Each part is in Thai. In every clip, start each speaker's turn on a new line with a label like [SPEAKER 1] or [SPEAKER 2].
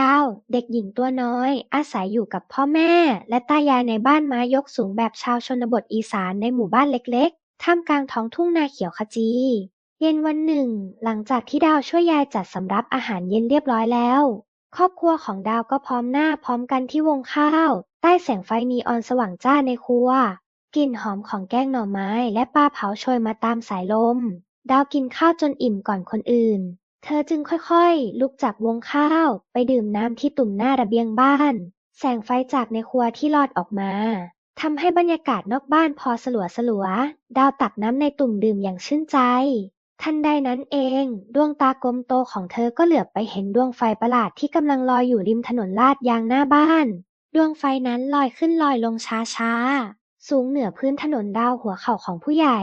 [SPEAKER 1] ดาว เด็กหญิงตัวน้อย อาศัยอยู่กับพ่อแม่ และตายายในบ้านไม้ยกสูงแบบชาวชนบทอีสานในหมู่บ้านเล็กๆ ท่ามกลางท้องทุ่งนาเขียวขจี เย็นวันหนึ่ง หลังจากที่ดาวช่วยยายจัดสำรับอาหารเย็นเรียบร้อยแล้ว ครอบครัวของดาวก็พร้อมหน้าพร้อมกันที่วงข้าว ใต้แสงไฟนีออนสว่างจ้าในครัว กลิ่นหอมของแกงหน่อไม้ และปลาเผาโชยมาตามสายลม ดาวกินข้าวจนอิ่มก่อนคนอื่น เธอจึงค่อยๆ ลุกจากวงข้าว ไปดื่มน้ำที่ตุ่มหน้าระเบียงบ้าน แสงไฟจากในครัวที่ลอดออกมาทำให้บรรยากาศนอกบ้านพอสลัวสลัวๆดาวตักน้ำในตุ่มดื่มอย่างชื่นใจ ทันใดนั้นเอง ดวงตากลมโตของเธอก็เหลือบไปเห็นดวงไฟประหลาดที่กำลังลอยอยู่ริมถนนลาดยางหน้าบ้าน ดวงไฟนั้นลอยขึ้นลอยลงช้าๆ สูงเหนือพื้นถนนดาวหัวเข่าของผู้ใหญ่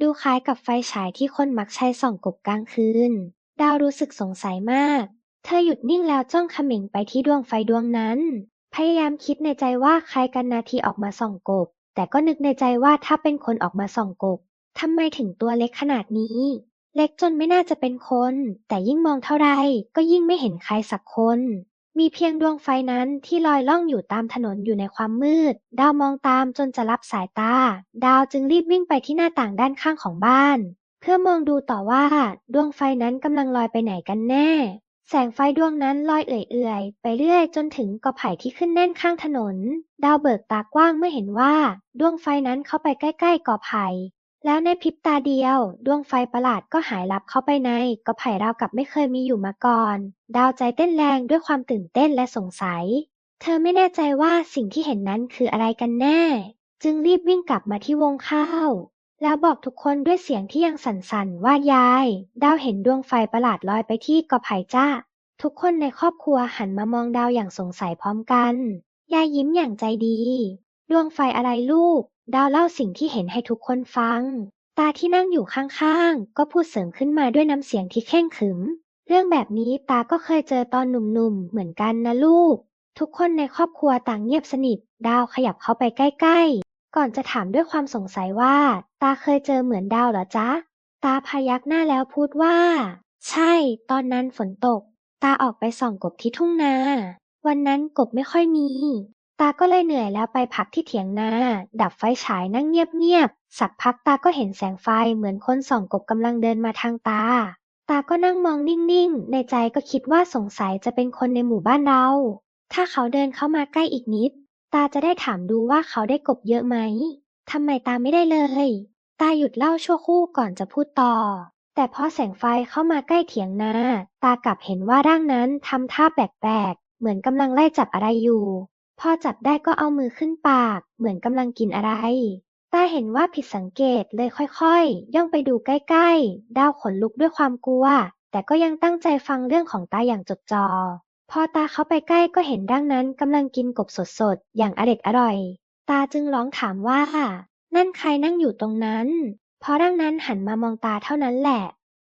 [SPEAKER 1] ดูคล้ายกับไฟฉายที่คนมักใช้ส่องกบกลางคืน ดาวรู้สึกสงสัยมาก เธอหยุดนิ่งแล้วจ้องเขม็งไปที่ดวงไฟดวงนั้น พยายามคิดในใจว่าใครกันนาทีออกมาส่องกบ แต่ก็นึกในใจว่าถ้าเป็นคนออกมาส่องกบทำไมถึงตัวเล็กขนาดนี้ เล็กจนไม่น่าจะเป็นคน แต่ยิ่งมองเท่าไรก็ยิ่งไม่เห็นใครสักคน มีเพียงดวงไฟนั้นที่ลอยล่องอยู่ตามถนนอยู่ในความมืด ดาวมองตามจนจะรับสายตา ดาวจึงรีบวิ่งไปที่หน้าต่างด้านข้างของบ้าน เพื่อมองดูต่อว่าดวงไฟนั้นกำลังลอยไปไหนกันแน่ แสงไฟดวงนั้นลอยเอื่อยๆ ไปเรื่อยจนถึงกอไผ่ที่ขึ้นแน่นข้างถนน ดาวเบิกตากว้างเมื่อเห็นว่าดวงไฟนั้นเข้าไปใกล้ๆกอไผ่แล้วในพริบตาเดียว ดวงไฟประหลาดก็หายลับเข้าไปในกอไผ่ราวกับไม่เคยมีอยู่มาก่อน ดาวใจเต้นแรงด้วยความตื่นเต้นและสงสัย เธอไม่แน่ใจว่าสิ่งที่เห็นนั้นคืออะไรกันแน่ จึงรีบวิ่งกลับมาที่วงข้าว แล้วบอกทุกคนด้วยเสียงที่ยังสั่นๆ ว่ายาย ดาวเห็นดวงไฟประหลาดลอยไปที่กอไผ่จ้า ทุกคนในครอบครัวหันมามองดาวอย่างสงสัยพร้อมกัน ยายยิ้มอย่างใจดี ดวงไฟอะไรลูก ดาวเล่าสิ่งที่เห็นให้ทุกคนฟัง ตาที่นั่งอยู่ข้างๆ ก็พูดเสริมขึ้นมาด้วยน้ำเสียงที่เคร่งขึม เรื่องแบบนี้ตาก็เคยเจอตอนหนุ่มๆ เหมือนกันนะลูก ทุกคนในครอบครัวต่างเงียบสนิท ดาวขยับเข้าไปใกล้ๆ ก่อนจะถามด้วยความสงสัยว่า ตาเคยเจอเหมือนดาวเหรอจ๊ะ ตาพยักหน้าแล้วพูดว่า ใช่ ตอนนั้นฝนตก ตาออกไปส่องกบที่ทุ่งนา วันนั้นกบไม่ค่อยมี ตาก็เลยเหนื่อยแล้วไปพักที่เถียงนา ดับไฟฉายนั่งเงียบๆ สักพักตาก็เห็นแสงไฟเหมือนคนส่องกบกำลังเดินมาทางตา ตาก็นั่งมองนิ่งๆ ในใจก็คิดว่าสงสัยจะเป็นคนในหมู่บ้านเรา ถ้าเขาเดินเข้ามาใกล้อีกนิด ตาจะได้ถามดูว่าเขาได้กบเยอะไหม ทำไมตาไม่ได้เลย ตาหยุดเล่าชั่วครู่ก่อนจะพูดต่อ แต่พอแสงไฟเข้ามาใกล้เถียงนา ตากลับเห็นว่าร่างนั้นทำท่าแปลกๆ เหมือนกำลังไล่จับอะไรอยู่ พอจับได้ก็เอามือขึ้นปาก เหมือนกำลังกินอะไร ตาเห็นว่าผิดสังเกตเลยค่อยๆ ย่องไปดูใกล้ๆ ดาวขนลุกด้วยความกลัว แต่ก็ยังตั้งใจฟังเรื่องของตาอย่างจดจ่อ พอตาเขาไปใกล้ก็เห็นร่างนั้นกำลังกินกบสดๆ อย่างอร็ดอร่อย ตาจึงร้องถามว่า นั่นใครนั่งอยู่ตรงนั้น พอร่างนั้นหันมามองตาเท่านั้นแหละ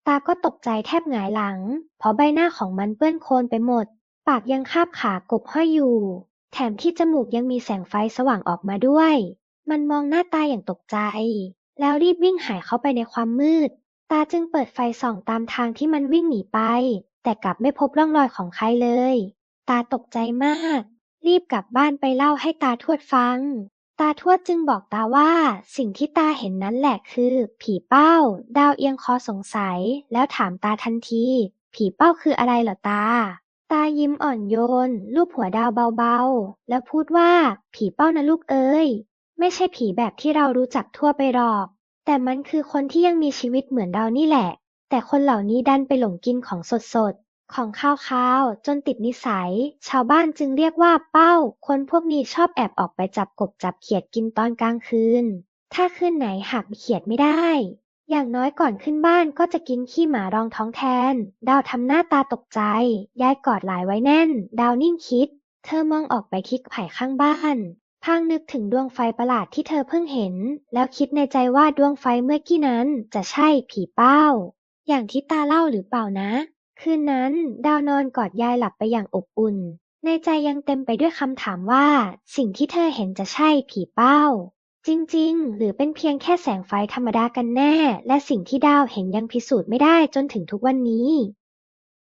[SPEAKER 1] ตาก็ตกใจแทบหงายหลัง เพราะใบหน้าของมันเปื้อนโคลนไปหมด ปากยังคาบขากบห้อยอยู่ แถมที่จมูกยังมีแสงไฟสว่างออกมาด้วย มันมองหน้าตาอย่างตกใจ แล้วรีบวิ่งหายเข้าไปในความมืด ตาจึงเปิดไฟส่องตามทางที่มันวิ่งหนีไป แต่กลับไม่พบร่องรอยของใครเลย ตาตกใจมาก รีบกลับบ้านไปเล่าให้ตาทวดฟัง ตาทวดจึงบอกตาว่าสิ่งที่ตาเห็นนั้นแหละคือ ผีเป้า ดาวเอียงคอสงสัย แล้วถามตาทันที ผีเป้าคืออะไรเหรอตา ตายิ้มอ่อนโยนลูบหัวดาวเบาๆ แล้วพูดว่า ผีเป้านะลูกเอ้ยไม่ใช่ผีแบบที่เรารู้จักทั่วไปหรอก แต่มันคือคนที่ยังมีชีวิตเหมือนเรานี่แหละ แต่คนเหล่านี้ดันไปหลงกินของสดๆของข้าวๆจนติดนิสัย ชาวบ้านจึงเรียกว่าเป้า คนพวกนี้ชอบแอบออกไปจับกบจับเขียดกินตอนกลางคืน ถ้าคืนไหนหากเขียดไม่ได้ อย่างน้อยก่อนขึ้นบ้านก็จะกินขี้หมารองท้องแทน ดาวทำหน้าตาตกใจ ยายกอดหลายไว้แน่น ดาวนิ่งคิด เธอมองออกไปที่ไผ่ข้างบ้านพางนึกถึงดวงไฟประหลาดที่เธอเพิ่งเห็น แล้วคิดในใจว่าดวงไฟเมื่อกี้นั้นจะใช่ผีเป้า อย่างที่ตาเล่าหรือเปล่านะ คืนนั้น ดาวนอนกอดยายหลับไปอย่างอบอุ่น ในใจยังเต็มไปด้วยคำถามว่า สิ่งที่เธอเห็นจะใช่ผีเป้า จริงๆ หรือเป็นเพียงแค่แสงไฟธรรมดากันแน่ และสิ่งที่ดาวเห็นยังพิสูจน์ไม่ได้จนถึงทุกวันนี้